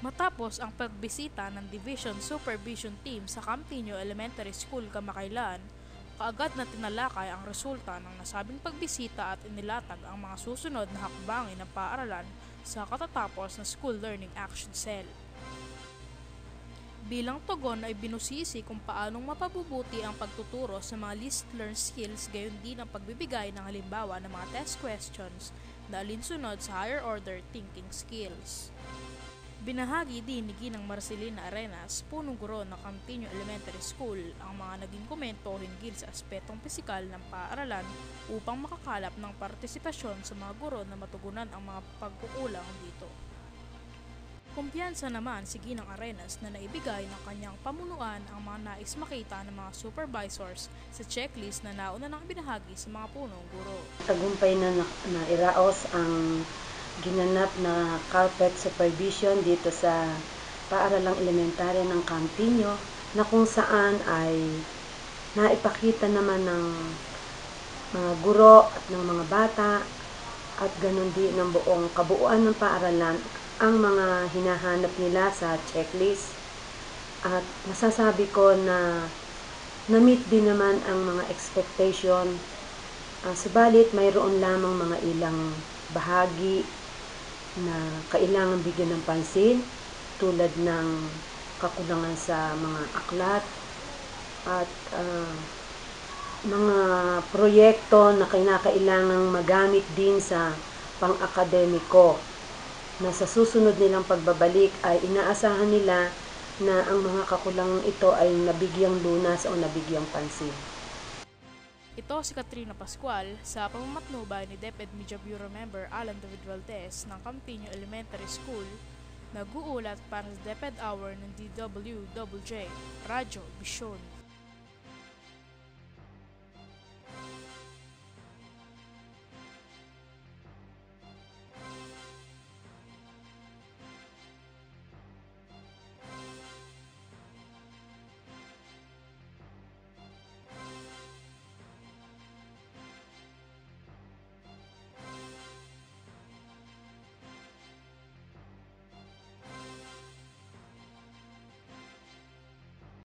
Matapos ang pagbisita ng Division Supervision Team sa Campino Elementary School kamakailan, kaagad na tinalakay ang resulta ng nasabing pagbisita at inilatag ang mga susunod na hakbangin ng paaralan sa katatapos ng School Learning Action Cell. Bilang tugon ay binusisi kung paanong mapabubuti ang pagtuturo sa mga least learned skills gayon din ang pagbibigay ng halimbawa ng mga test questions na alinsunod sa higher order thinking skills. Binahagi din ni Ginang Marcelina Arenas, punong guro ng Campino Elementary School, ang mga naging komento hinggil sa aspetong pisikal ng paaralan upang makakalap ng partisipasyon sa mga guro na matugunan ang mga pagkukulang dito. Kumpiyansa naman si Ginang Arenas na naibigay ng kanyang pamunuan ang mga nais makita ng mga supervisors sa checklist na nauna nang binahagi sa mga punong guro. Tagumpay na, na, na iraos ang ginanap na carpet supervision dito sa paaralang elementarya ng Campino na kung saan ay naipakita naman ng mga guro at ng mga bata at ganun din ng buong kabuuan ng paaralan ang mga hinahanap nila sa checklist. At masasabi ko na na-meet din naman ang mga expectation. Uh, subalit mayroon lamang mga ilang bahagi na kailangan bigyan ng pansin tulad ng kakulangan sa mga aklat at uh, mga proyekto na kinakailangang magamit din sa pang-akademiko na sa susunod nilang pagbabalik ay inaasahan nila na ang mga kakulangan ito ay nabigyang lunas o nabigyang pansin. Ito si Katrina Pascual sa pamamatnubay ni DepEd Media Bureau member Alan David Valdez ng Campino Elementary School nag-uulat para sa DepEd Hour ng DWWJ, Radyo Vision.